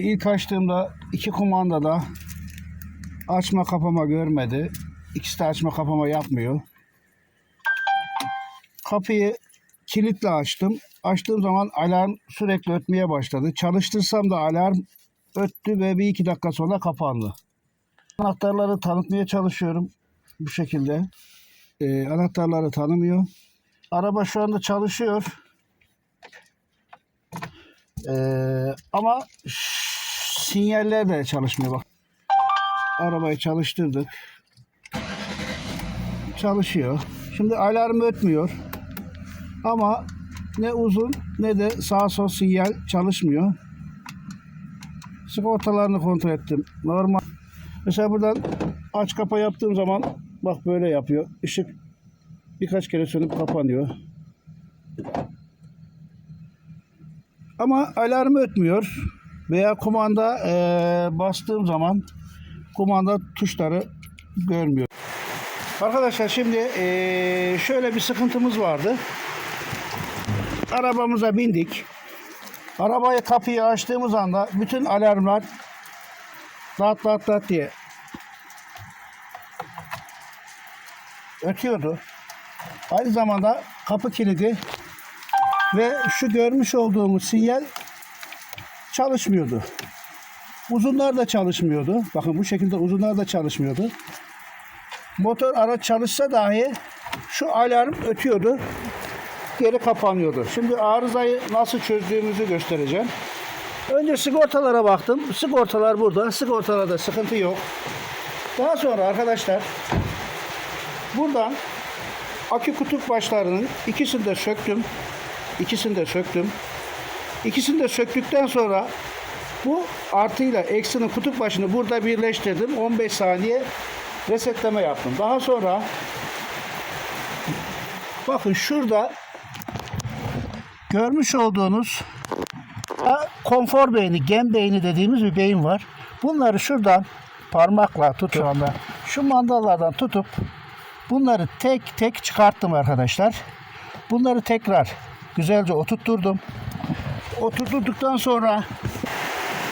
İlk açtığımda iki kumandada açma kapama görmedi. İkisi de açma kapama yapmıyor. Kapıyı kilitle açtım. Açtığım zaman alarm sürekli ötmeye başladı. Çalıştırsam da alarm öttü ve bir iki dakika sonra kapandı. Anahtarları tanıtmaya çalışıyorum bu şekilde. Ee, anahtarları tanımıyor. Araba şu anda çalışıyor. Ee, ama sinyaller de çalışmıyor bak. Arabayı çalıştırdık. Çalışıyor. Şimdi alarm ötmüyor. Ama ne uzun ne de sağ sol sinyal çalışmıyor. Sigortalarını kontrol ettim. Normal. Mesela buradan aç kapa yaptığım zaman bak böyle yapıyor. Işık birkaç kere sönüp kapanıyor. Ama alarm ötmüyor. Veya kumanda eee, bastığım zaman kumanda tuşları görmüyor. Arkadaşlar şimdi eee, şöyle bir sıkıntımız vardı. Arabamıza bindik. Arabayı kapıyı açtığımız anda bütün alarmlar lat lat lat diye ötüyordu. Aynı zamanda kapı kilidi ve şu görmüş olduğumuz sinyal çalışmıyordu. Uzunlar da çalışmıyordu. Bakın bu şekilde uzunlar da çalışmıyordu. Motor araç çalışsa dahi şu alarm ötüyordu. Geri kapanıyordu. Şimdi arızayı nasıl çözdüğümüzü göstereceğim. Önce sigortalara baktım. Sigortalar burada. Sigortalarda sıkıntı yok. Daha sonra arkadaşlar buradan akü kutup başlarının ikisini de söktüm. İkisini de söktüm. İkisini de söktükten sonra bu artıyla eksinin kutup başını burada birleştirdim. 15 saniye resetleme yaptım. Daha sonra bakın şurada görmüş olduğunuz konfor beyni, gem beyni dediğimiz bir beyin var. Bunları şuradan parmakla tut şu anda. Şu mandallardan tutup bunları tek tek çıkarttım arkadaşlar. Bunları tekrar güzelce oturtturdum. Oturttuktan sonra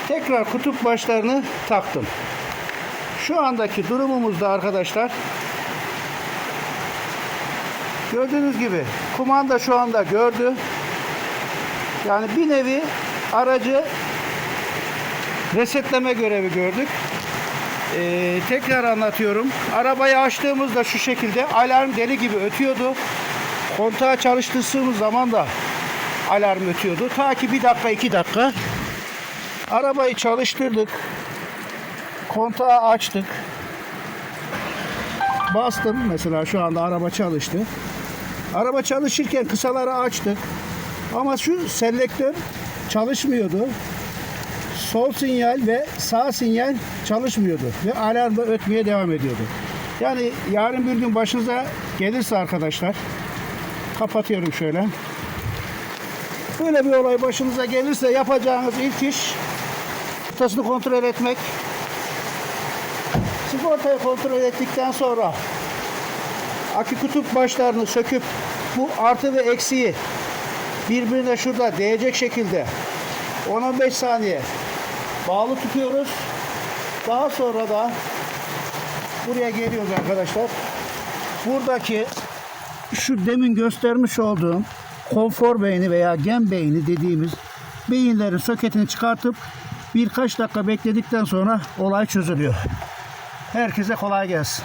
tekrar kutup başlarını taktım. Şu andaki durumumuzda arkadaşlar gördüğünüz gibi kumanda şu anda gördü. Yani bir nevi aracı resetleme görevi gördük. Ee, tekrar anlatıyorum. Arabayı açtığımızda şu şekilde alarm deli gibi ötüyordu. Kontağı çalıştırdığımız zaman da alarm ötüyordu. Ta ki bir dakika iki dakika. Arabayı çalıştırdık. Kontağı açtık. Bastım mesela şu anda araba çalıştı. Araba çalışırken kısaları açtık. Ama şu selektör çalışmıyordu. Sol sinyal ve sağ sinyal çalışmıyordu. Ve alarm da ötmeye devam ediyordu. Yani yarın bir gün başınıza gelirse arkadaşlar kapatıyorum şöyle. Böyle bir olay başınıza gelirse yapacağınız ilk iş sigortasını kontrol etmek. Sigortayı kontrol ettikten sonra akü kutup başlarını söküp bu artı ve eksiği birbirine şurada değecek şekilde 10-15 saniye bağlı tutuyoruz. Daha sonra da buraya geliyoruz arkadaşlar. Buradaki şu demin göstermiş olduğum konfor beyni veya gem beyni dediğimiz beyinlerin soketini çıkartıp birkaç dakika bekledikten sonra olay çözülüyor. Herkese kolay gelsin.